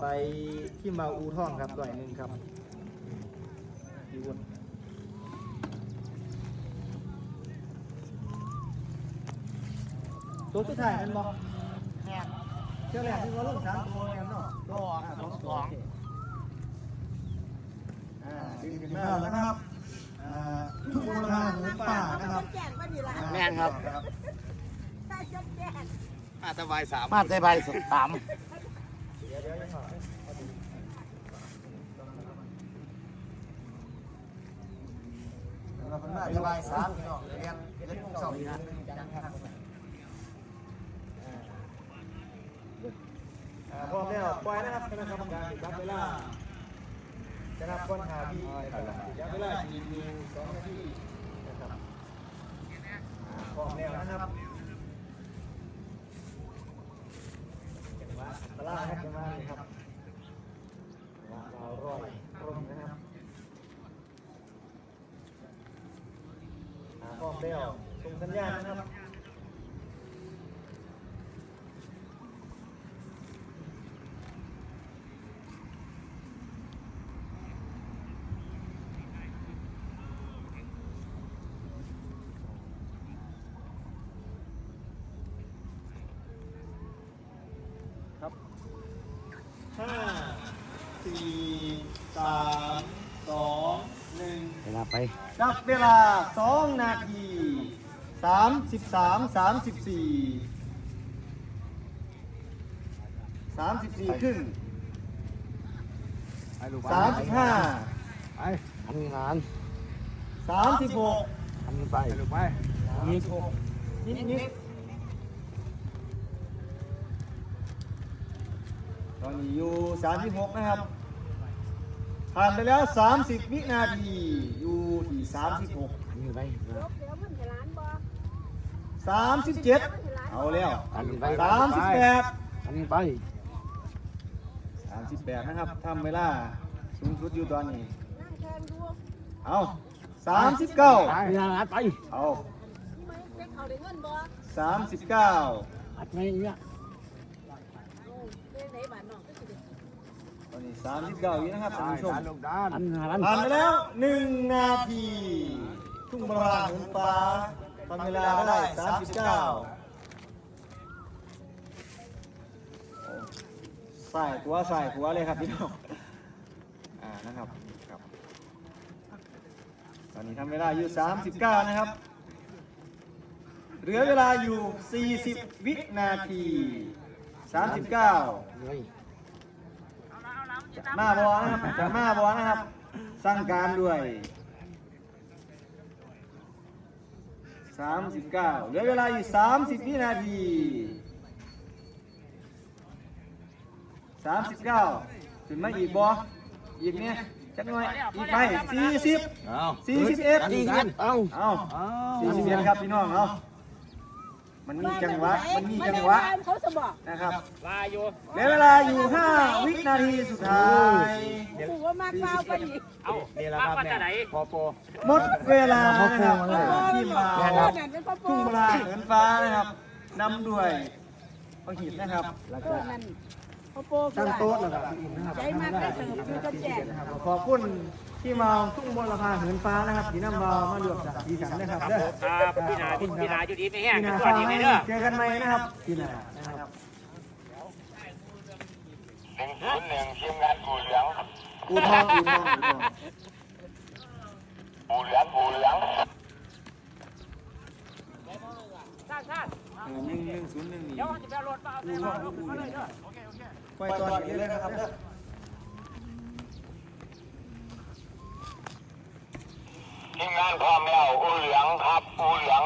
ไปที่มาอูท่องครับร้อยหนึ่งครับพี่วุฒิตัวสุดท้ายมันบอกแม่นเจ้าแรกที่ว่าลูกสามตัวแม่นเนาะโลอะสองสองอ่าดึงขึ้นมาแล้วนะครับอ่าทุกคนมาหมูป่านะครับแจ้งว่าดีละแม่นครับถ้าจะแจ้งมาสบายสามมาสบายสุดสามเดี๋ยวเดี๋ยวยังหน่อยเราเป็นมาสบายสามพี่น้องเรียนเรียนสองนะอ่าพร้อมแล้วปล่อยนะครับคณะกรรมการรับเวลาจะนับก้อนหาพี่ยับเวลาทีมีสองนาทีนะครับพร้อมแล้วนะครับจังหวะตล่าครับ นะครับจังหวร้อยร่มนะครับอ่าพร้อมแล้วส่งสัญญาณนะครับ สี่สามสองหนึ่งเวลาไปจับเวลาสองนาทีสามสิบสามสามสิบสี่สามสิบสี่ครึ่งสามสิบห้าไปทำงานสามสิบหกทำไปลูกไปนิดนิดนิด ตอนนี้อยู่สามสิบหกนะครับผ่านไปแล้วสามสิบวินาทีอยู่ที่สามสิบหกทำไปลบเดี๋ยวมันจะล้านบ่สามสิบเจ็ดเอาแล้วทำไปสามสิบแปดทำไปสามสิบแปดนะครับทำเวลาสูงสุดอยู่ตอนนี้นั่งแทนดูเอาสามสิบเก้าไปงานไปเอาที่มันเช็คเขาได้เงินบ่สามสิบเก้าอัดไงเนี่ย โอ้เล่นไหนบ้านน้องก็สิได้กิน ตอนนี้สามสิบเก้าวินะครับท่านผู้ชมลูกด้านทำงานผ่านไปแล้วหนึ่งนาทีทุ่งบรางเหินฟ้าทำเวลาได้สามสิบเก้าใส่หัวใส่หัวเลยครับพี่น้องอ่านะครับครับตอนนี้ทำเวลาอยู่ 39 นะครับ เหลือเวลาอยู่ 40 วินาที 39 เฮ้ยมาบอนะครับจะมาบอนะครับ สั่งการด้วย39เหลือเวลาอยู่30 วินาที 39ขึ้นมาอีกบออีกเนี่ยจักหน่อย อีกไป40เอา41ดีกันเอาเอา41ครับพี่น้องเอา มันมีจังหวะ มันมีจังหวะเขาจะบอกนะครับเหลือเวลาอยู่ 5 วินาทีสุดท้ายกูว่ามากเปล่าไปอีกนี่แหละครับเนี่ยพอโปหมดเวลานะครับที่มาพ่อนั่นเป็นพ่อโป้ทุ่งปลาเหินฟ้านะครับนำด้วยพระหินนะครับแล้วเอก็อนั่นพ่อโป้ตั้งโต๊ะนะครับใจมากได้เติมคือจะแจกขอบคุณ ที่มาทุ่งบนลาเหินฟ้านะครับที่นำมามาเลือกจากดีสันนะครับเด้อครับพี่นาพี่นาอยู่ดีไม่แห้งพี่นาสฟ้าวัสดีไหมเด้อเจอกันใหม่นะครับพี่นานะครับหนึ่งศูนย์หนึ่งทีมงานปูเหลืองอูทองอูทองอูทองปูเหลืองปูเหลืองท่านท่านเออหนึ่งหนึ่งศูนย์หนึ่งนี่เดี๋ยวจะไปเอารถมาเอาอูไปทองเอาอูมาทเลอยงเด้อปล่อยตอนนี้เลยนะครับเด้อ ทีมงานพร้อมแล้วอูเหลืองครับอูเหลือง